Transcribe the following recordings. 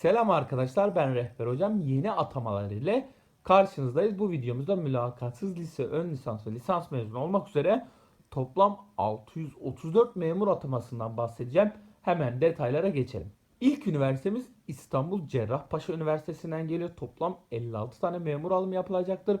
Selam arkadaşlar ben Rehber Hocam. Yeni atamalar ile karşınızdayız. Bu videomuzda mülakatsız lise, ön lisans ve lisans mezunu olmak üzere toplam 634 memur atamasından bahsedeceğim. Hemen detaylara geçelim. İlk üniversitemiz İstanbul Cerrahpaşa Üniversitesi'nden geliyor. Toplam 56 tane memur alımı yapılacaktır.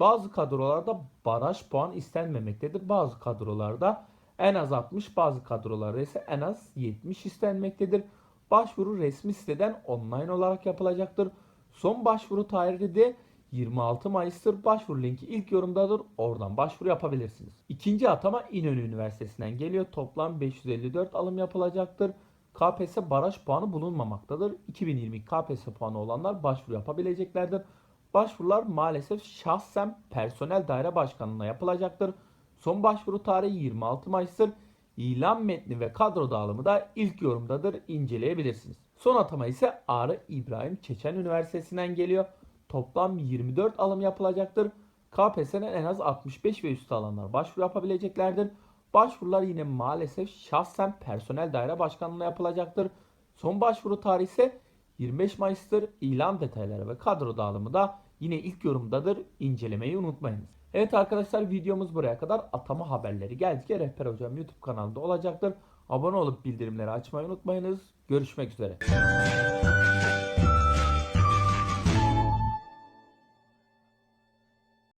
Bazı kadrolarda baraj puan istenmemektedir. Bazı kadrolarda en az 60, bazı kadrolarda ise en az 70 istenmektedir. Başvuru resmi siteden online olarak yapılacaktır. Son başvuru tarihi de 26 Mayıs'tır. Başvuru linki ilk yorumdadır. Oradan başvuru yapabilirsiniz. İkinci atama İnönü Üniversitesi'nden geliyor. Toplam 554 alım yapılacaktır. KPSS baraj puanı bulunmamaktadır. 2020 KPSS puanı olanlar başvuru yapabileceklerdir. Başvurular maalesef şahsen personel daire başkanlığına yapılacaktır. Son başvuru tarihi 26 Mayıs'tır. İlan metni ve kadro dağılımı da ilk yorumdadır. inceleyebilirsiniz. Son atama ise Ağrı İbrahim Çeçen Üniversitesi'nden geliyor. Toplam 24 alım yapılacaktır. KPSS'den en az 65 ve üstü alanlar başvuru yapabileceklerdir. Başvurular yine maalesef şahsen personel daire başkanlığına yapılacaktır. Son başvuru tarihi ise 25 Mayıs'tır. İlan detayları ve kadro dağılımı da yine ilk yorumdadır. İncelemeyi unutmayınız. Evet arkadaşlar videomuz buraya kadar atama haberleri geldikçe Rehber Hocam YouTube kanalında olacaktır. Abone olup bildirimleri açmayı unutmayınız. Görüşmek üzere.